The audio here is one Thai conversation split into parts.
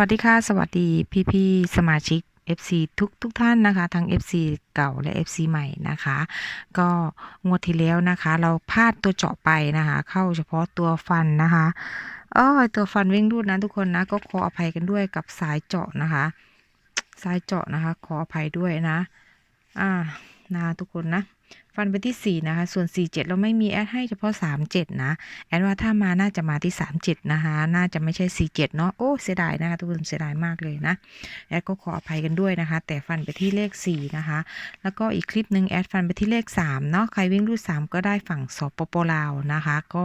สวัสดีค่ะ สวัสดีพี่พี่ๆสมาชิก FC ทุกทุกท่านนะคะ ทั้ง FC เก่าและ FC ใหม่นะคะ ก็งวดที่แล้วนะคะ เราพลาดตัวเจาะไปนะคะ เข้าเฉพาะตัวฟันนะคะเออตัวฟันวิ่งรูดนะทุกคนนะ ก็ขออภัยกันด้วยกับสายเจาะนะคะ สายเจาะนะคะ ขออภัยด้วยนะ อ่า นะคะทุกคนนะฟันไปที่ 4 นะคะ ส่วน 47 เราไม่มีแอดให้เฉพาะ 37 นะ แอดว่าถ้ามาน่าจะมาที่ 37 นะคะ น่าจะไม่ใช่ 47 เนาะโอ้ เสียดายนะคะ ทุกคนเสียดายมากเลยนะ แอดก็ขออภัยกันด้วยนะคะ แต่ฟันไปที่เลข 4 นะคะ แล้วก็อีกคลิปหนึ่งแอดฟันไปที่เลข 3 เนาะ ใครวิ่งรูด 3 ก็ได้ฝั่งสปปลาวนะคะ ก็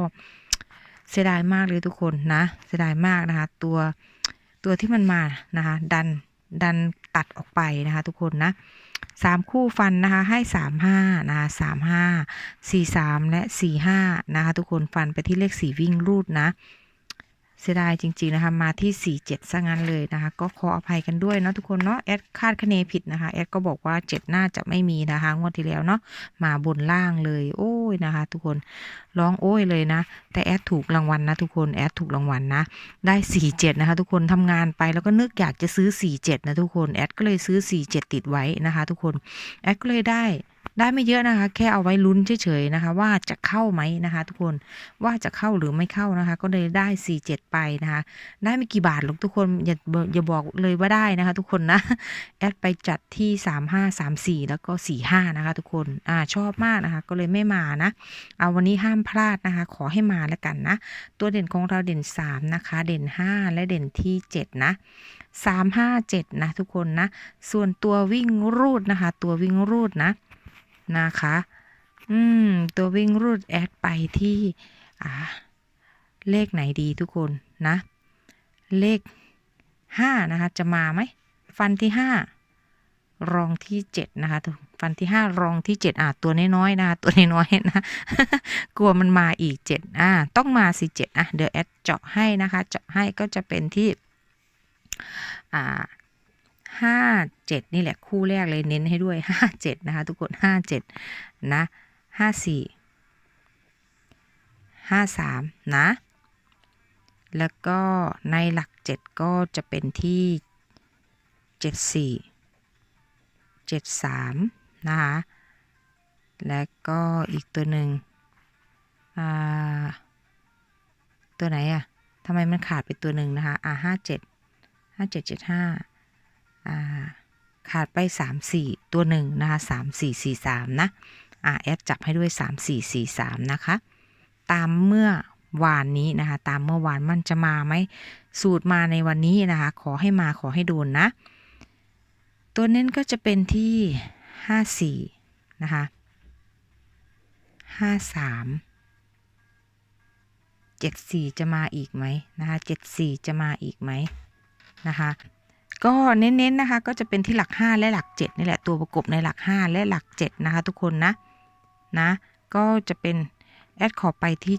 เสียดายมากเลยทุกคนนะ เสียดายมากนะคะ ตัวตัวที่มันมานะคะ ดันดันตัดออกไปนะคะ ทุกคนนะ สามคู่ฟันนะคะให้สามห้านะคะสามห้าสี่สามและสี่ห้านะคะทุกคนฟันไปที่เลขสี่วิ่งรูดนะ เสียดายจริงๆนะคะมาที่สี่เจ็ดซะงั้นเลยนะคะ ก็ขออภัยกันด้วยเนาะทุกคนเนาะแอดคาดคะเนผิดนะคะแอดก็บอกว่าเจ็ดน่าจะไม่มีนะคะงวดที่แล้วเนาะมาบนล่างเลย โอ้ยนะคะ ทุกคนร้องโอ้ยเลยนะ แต่แอดถูกรางวัลนะทุกคนแอดถูกรางวัลนะได้สี่เจ็ดนะคะ ทุกคนทำงานไปแล้วก็นึกอยากจะซื้อสี่เจ็ดนะทุกคนแอดก็เลยซื้อสี่เจ็ดติดไว้นะคะ ทุกคนแอดก็เลยได้ ได้ไม่เยอะนะคะ แค่เอาไว้ลุ้นเฉยๆนะคะ ว่าจะเข้าไหมนะคะ ทุกคนว่าจะเข้าหรือไม่เข้านะคะ ก็เลยได้สี่เจ็ดไปนะคะ ได้ไม่กี่บาทหรอกทุกคนอย่าอย่าบอกเลยว่าได้นะคะ ทุกคนนะ แอดไปจัดที่สามห้าสามสี่แล้วก็สี่ห้านะคะ ทุกคนอ่าชอบมากนะคะ ก็เลยไม่มานะ เอาวันนี้ห้ามพลาดนะคะ ขอให้มาแล้วกันนะ ตัวเด่นของเราเด่นสามนะคะ เด่นห้าและเด่นที่เจ็ดนะสามห้าเจ็ดนะ ทุกคนนะ ส่วนตัววิ่งรูดนะคะ ตัววิ่งรูดนะ นะคะ อืม ตัววิ่งรูดแอดไปที่ อ่า เลขไหนดีทุกคนนะ เลขห้านะคะ จะมาไหม ฟันที่ห้ารองที่เจ็ดนะคะฟันที่ห้ารองที่เจ็ดอะตัวน้อยๆนะคะตัวน้อยๆนะ กลัวมันมาอีกเจ็ดอ่าต้องมาสิเจ็ดอะเดี๋ยวแอดเจาะให้นะคะ เจาะให้ก็จะเป็นที่ อ่า ห้าเจ็ดนี่แหละคู่แรกเลยเน้นให้ด้วยห้าเจ็ดนะคะ ทุกคนห้าเจ็ดนะห้าสี่ห้าสามนะ แล้วก็ในหลักเจ็ดก็จะเป็นที่เจ็ดสี่เจ็ดสามนะคะ แล้วก็อีกตัวหนึ่งอ่าตัวไหนอะทำไมมันขาดไปตัวหนึ่งนะคะ อ่าห้าเจ็ดห้าเจ็ดเจ็ดห้าอ่า ขาดไปสามสี่ตัวหนึ่งนะคะสามสี่สี่สามนะอ่าแอดจับให้ด้วยสามสี่สี่สามนะคะ ตามเมื่อวานนี้นะคะ ตามเมื่อวานมันจะมาไหมสูตรมาในวันนี้นะคะ ขอให้มาขอให้โดนนะ ตัวเน้นก็จะเป็นที่ห้าสี่นะคะห้าสามเจ็ดสี่จะมาอีกไหมนะคะเจ็ดสี่จะมาอีกไหมนะคะ ก็เน้นๆนะคะก็จะเป็นที่หลัก 5 และหลัก 7 นี่แหละตัวประกบในหลัก 5 และหลัก 7 นะคะ ทุกคนนะนะก็จะเป็นแอดขอไปที่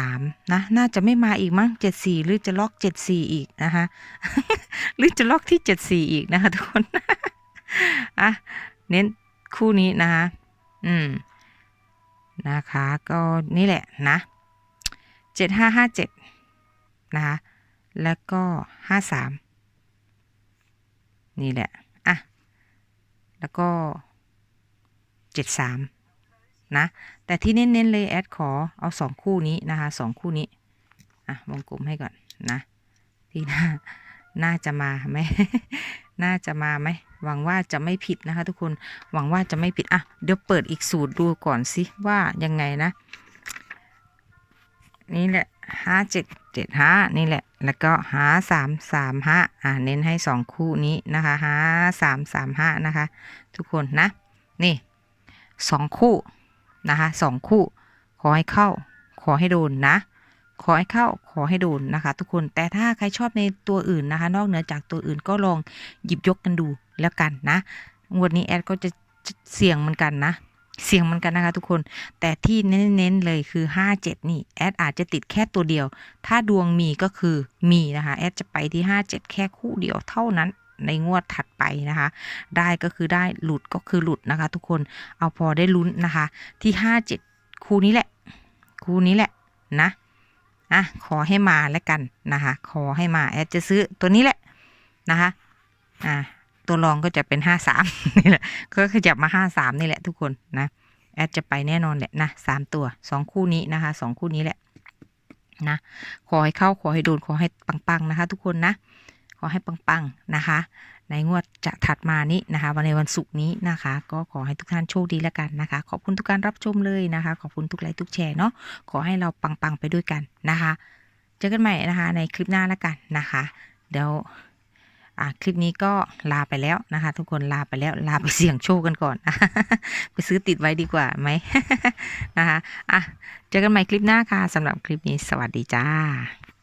73 นะ น่าจะไม่มาอีกมั้ง 74 หรือจะล็อก 74 อีกนะคะ หรือจะล็อกที่ 74 อีกนะคะทุกคนอะเน้นคู่นี้นะคะอืมนะคะก็นี่แหละนะ 7557 นะคะ แล้วก็ 53 นี่แหละ อะ แล้วก็เจ็ดสามนะ แต่ที่เน้นๆเลยแอดขอเอาสองคู่นี้นะคะสองคู่นี้ อะ วงกลมให้ก่อนนะ ที่น่าน่าจะมาไหม น่าจะมาไหม หวังว่าจะไม่ผิดนะคะ ทุกคน หวังว่าจะไม่ผิด อะ เดี๋ยวเปิดอีกสูตรดูก่อนสิว่ายังไงนะ นี่แหละ ห้าเจ็ดเจ็ดห้านี่แหละ แล้วก็หาสามสามห้าอ่าเน้นให้สองคู่นี้นะคะหาสามสามห้านะคะ ทุกคนนะ นี่สองคู่นะคะสองคู่ ขอให้เข้า ขอให้โดนนะ ขอให้เข้า ขอให้โดนนะคะ ทุกคน แต่ถ้าใครชอบในตัวอื่นนะคะ นอกเหนือจากตัวอื่นก็ลองหยิบยกกันดูแล้วกันนะ งวดนี้แอดก็จะเสี่ยงเหมือนกันนะ เสี่ยงมือนกันนะคะทุกคน แต่ที่เน้นๆเลยคือ 57 นี่ แอดอาจจะติดแค่ตัวเดียว ถ้าดวงมีก็คือมีนะคะ แอดจะไปที่ 57 แค่คู่เดียวเท่านั้นในงวดถัดไปนะคะ ได้ก็คือได้หลุดก็คือหลุดนะคะ ทุกคนเอาพอได้ลุ้นนะคะ ที่ 57 คู่นี้แหละ คู่นี้แหละนะอะขอให้มาแล้วกันนะคะ ขอให้มาแอดจะซื้อตัวนี้แหละนะคะอ่า ตัวรองก็จะเป็นห้าสามนี่แหละ ก็ขยับมาห้าสามนี่แหละทุกคนนะแอดจะไปแน่นอนแหละนะสามตัวสองคู่นี้นะคะสองคู่นี้แหละนะขอให้เข้าขอให้โดนขอให้ปังๆนะคะ ทุกคนนะ ขอให้ปังๆนะคะ ในงวดจะถัดมานี้นะคะ วันในวันศุกร์นี้นะคะ ก็ขอให้ทุกท่านโชคดีแล้วกันนะคะ ขอบคุณทุกการรับชมเลยนะคะ ขอบคุณทุกไลค์ทุกแชร์เนาะขอให้เราปังๆไปด้วยกันนะคะ เจอกันใหม่นะคะ ในคลิปหน้าแล้วกันนะคะ เดี๋ยว อะคลิปนี้ก็ลาไปแล้วนะคะ ทุกคนลาไปแล้วลาไปเสี่ยงโชคกันก่อนไปซื้อติดไว้ดีกว่าไหมนะคะอะเจอกันใหม่คลิปหน้าค่ะสำหรับคลิปนี้สวัสดีจ้า